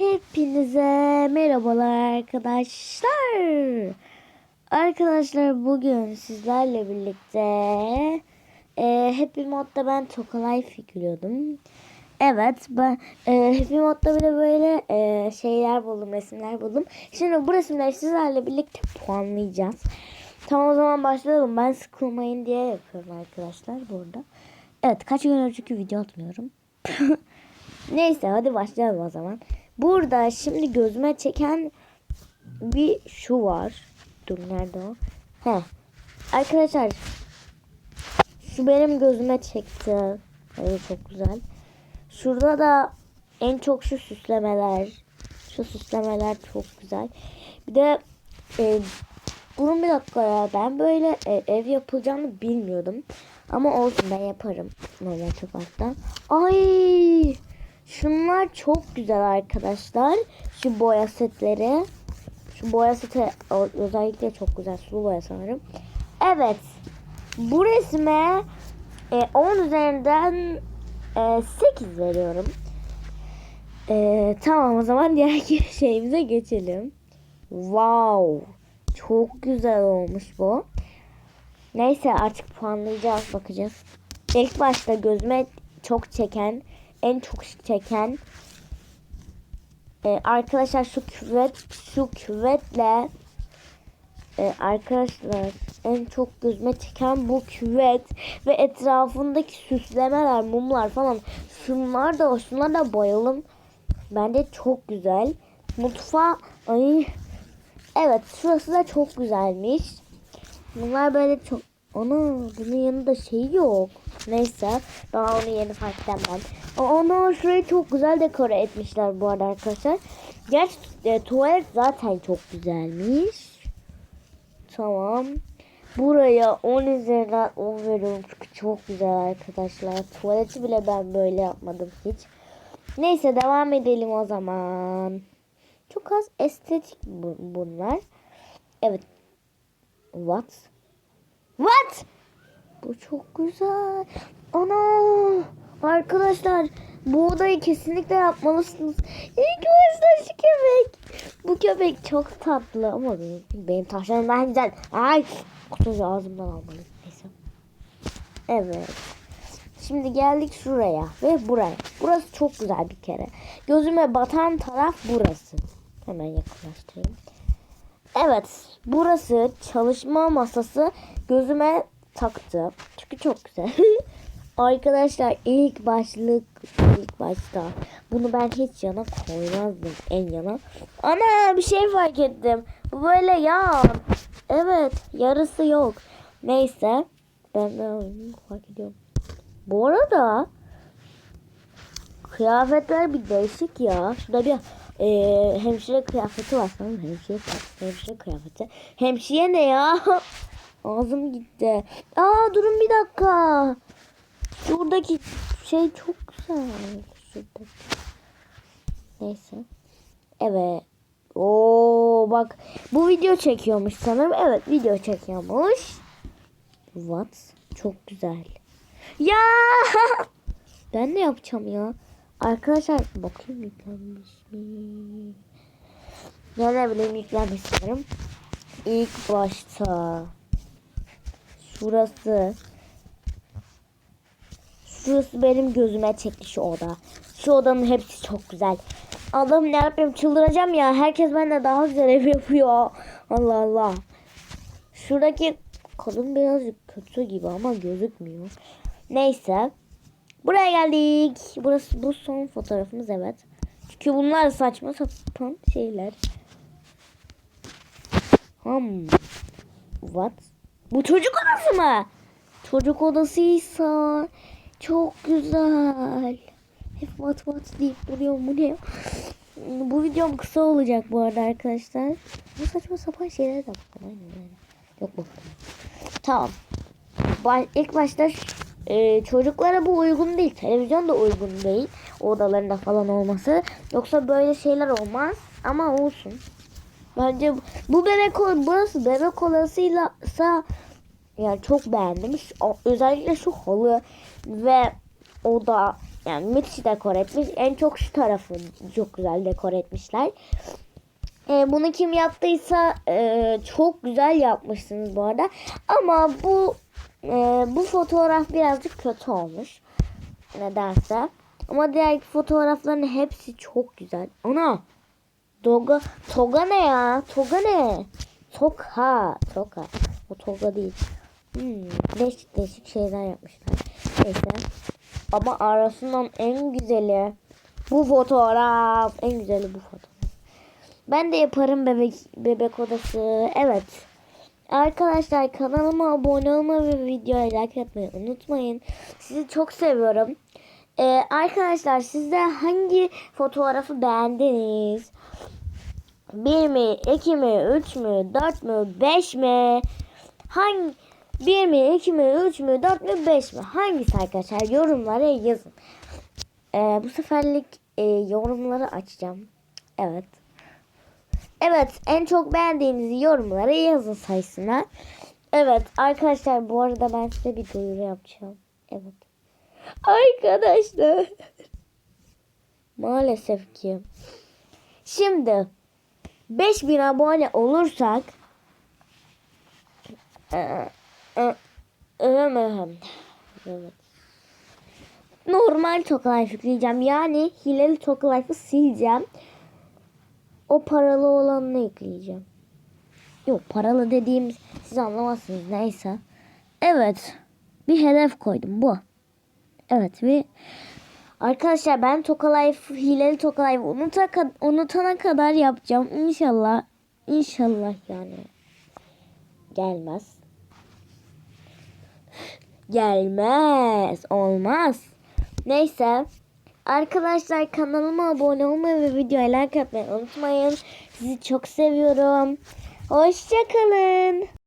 Hepinize merhabalar arkadaşlar. Arkadaşlar bugün sizlerle birlikte e, Happy Mod'da ben Tokalay figürüyordum. Evet ben e, Happy Mod'da bir de böyle e, şeyler buldum, resimler buldum. Şimdi bu resimleri sizlerle birlikte puanlayacağız. Tamam o zaman başlayalım. Ben sıkılmayın diye yapıyorum arkadaşlar burada. Evet kaç gün önceki video atmıyorum. Neyse hadi başlayalım o zaman. Burada şimdi gözüme çeken bir şu var. Dur nerede o? He. Arkadaşlar şu benim gözüme çekti. Evet çok güzel. Şurada da en çok şu süslemeler. Şu süslemeler çok güzel. Bir de e, durun bir dakika ya. Ben böyle e, ev yapılacağını bilmiyordum. Ama olsun ben yaparım. Normal sokakta. Ay! Şunlar çok güzel arkadaşlar. Şu boya setleri. Şu boya seti özellikle çok güzel. Sulu boya sanırım. Evet. Bu resme e, 10 üzerinden e, 8 veriyorum. E, tamam o zaman diğer şeyimize geçelim. Wow. Çok güzel olmuş bu. Neyse artık puanlayacağız bakacağız. İlk başta gözüme çok çeken, en çok çeken e, arkadaşlar şu küvet, şu küvetle e, arkadaşlar en çok gözüme çeken bu küvet ve etrafındaki süslemeler, mumlar falan. Şunlar da, şunlar da bayılım. Bence çok güzel. Mutfağı, ay Evet şurası da çok güzelmiş. Bunlar böyle çok... Ana bunun yanında şey yok. Neyse daha onu yeni fark etmem. Ana şurayı çok güzel dekore etmişler bu arada arkadaşlar. Gerçi e, tuvalet zaten çok güzelmiş. Tamam. Buraya 10 üzerinden 10 veriyorum çünkü çok güzel arkadaşlar. Tuvaleti bile ben böyle yapmadım hiç. Neyse devam edelim o zaman. Çok az estetik bu- bunlar. Evet. What? What? Bu çok güzel. Ana! Arkadaşlar bu odayı kesinlikle yapmalısınız. İlk başta şu köpek. Bu köpek çok tatlı ama benim, benim taşlarımdan güzel. Ay! Kutucu ağzımdan almalıyım. Neyse. Evet. Şimdi geldik şuraya ve buraya. Burası çok güzel bir kere. Gözüme batan taraf burası. Hemen yakınlaştırayım. Evet, burası çalışma masası gözüme taktı. Çünkü çok güzel. Arkadaşlar ilk başlık ilk başta bunu ben hiç yana koymazdım en yana. Ana bir şey fark ettim. Bu böyle yan. Evet yarısı yok. Neyse ben de fark ediyorum. Bu arada kıyafetler bir değişik ya. Şurada bir e, hemşire kıyafeti var sanırım. Hemşire, hemşire kıyafeti. Hemşire ne ya? Ağzım gitti. Aa durun bir dakika. Şuradaki şey çok güzel. Şuradaki. Neyse. Evet. Oo bak bu video çekiyormuş sanırım. Evet video çekiyormuş. What? Çok güzel. Ya ben ne yapacağım ya? Arkadaşlar bakayım yüklenmiş mi? Ya ne bileyim yüklenmiş sanırım. İlk başta şurası Şurası benim gözüme çekti şu oda. Şu odanın hepsi çok güzel. Allah'ım ne yapayım çıldıracağım ya. Herkes benden daha güzel ev yapıyor. Allah Allah. Şuradaki kadın birazcık kötü gibi ama gözükmüyor. Neyse. Buraya geldik. Burası bu son fotoğrafımız evet. Çünkü bunlar saçma sapan şeyler. Hmm. What? Bu çocuk odası mı? Çocuk odasıysa çok güzel. Hep what what deyip duruyorum bu ne? Bu videom kısa olacak bu arada arkadaşlar. Bu saçma sapan şeyler de. Yok bu. Tamam. Ba- ilk başta e, çocuklara bu uygun değil. Televizyon da uygun değil. Odalarında falan olması. Yoksa böyle şeyler olmaz. Ama olsun. Bence bu- bebek burası bebek odasıyla yani çok beğendim. Özellikle şu halı ve oda Yani müthiş dekor etmiş. En çok şu tarafı çok güzel dekor etmişler. E, bunu kim yaptıysa e, çok güzel yapmışsınız bu arada. Ama bu e, bu fotoğraf birazcık kötü olmuş. Nedense. Ama diğer fotoğrafların hepsi çok güzel. Ana. Toga, toga ne ya? Toga ne? Toka. Toka. O toga değil. Hmm, değişik değişik şeyler yapmışlar. Neyse. Ama arasından en güzeli bu fotoğraf. En güzeli bu fotoğraf. Ben de yaparım bebek bebek odası. Evet. Arkadaşlar kanalıma abone olmayı ve videoya like atmayı unutmayın. Sizi çok seviyorum. Ee, arkadaşlar siz de hangi fotoğrafı beğendiniz? 1 mi, 2 mi, 3 mü, 4 mü, 5 mi? Hangi 1 mi, 2 mi, 3 mü, 4 mü, 5 mi? Hangisi arkadaşlar? Yorumlara yazın. Ee, bu seferlik e, yorumları açacağım. Evet. Evet en çok beğendiğinizi yorumlara yazın sayısına. Evet arkadaşlar bu arada ben size bir duyuru yapacağım. Evet. Arkadaşlar. Maalesef ki. Şimdi 5000 abone olursak evet. Normal Tokalife yükleyeceğim. Yani hileli Tokalife'ı sileceğim. O paralı olanını ekleyeceğim. Yok paralı dediğim siz anlamazsınız neyse. Evet. Bir hedef koydum bu. Evet ve arkadaşlar ben Tokalife hileli Tokalife unuta, unutana kadar yapacağım. İnşallah. İnşallah yani. Gelmez. Gelmez. Olmaz. Neyse. Arkadaşlar kanalıma abone olmayı ve videoya like atmayı unutmayın. Sizi çok seviyorum. Hoşçakalın.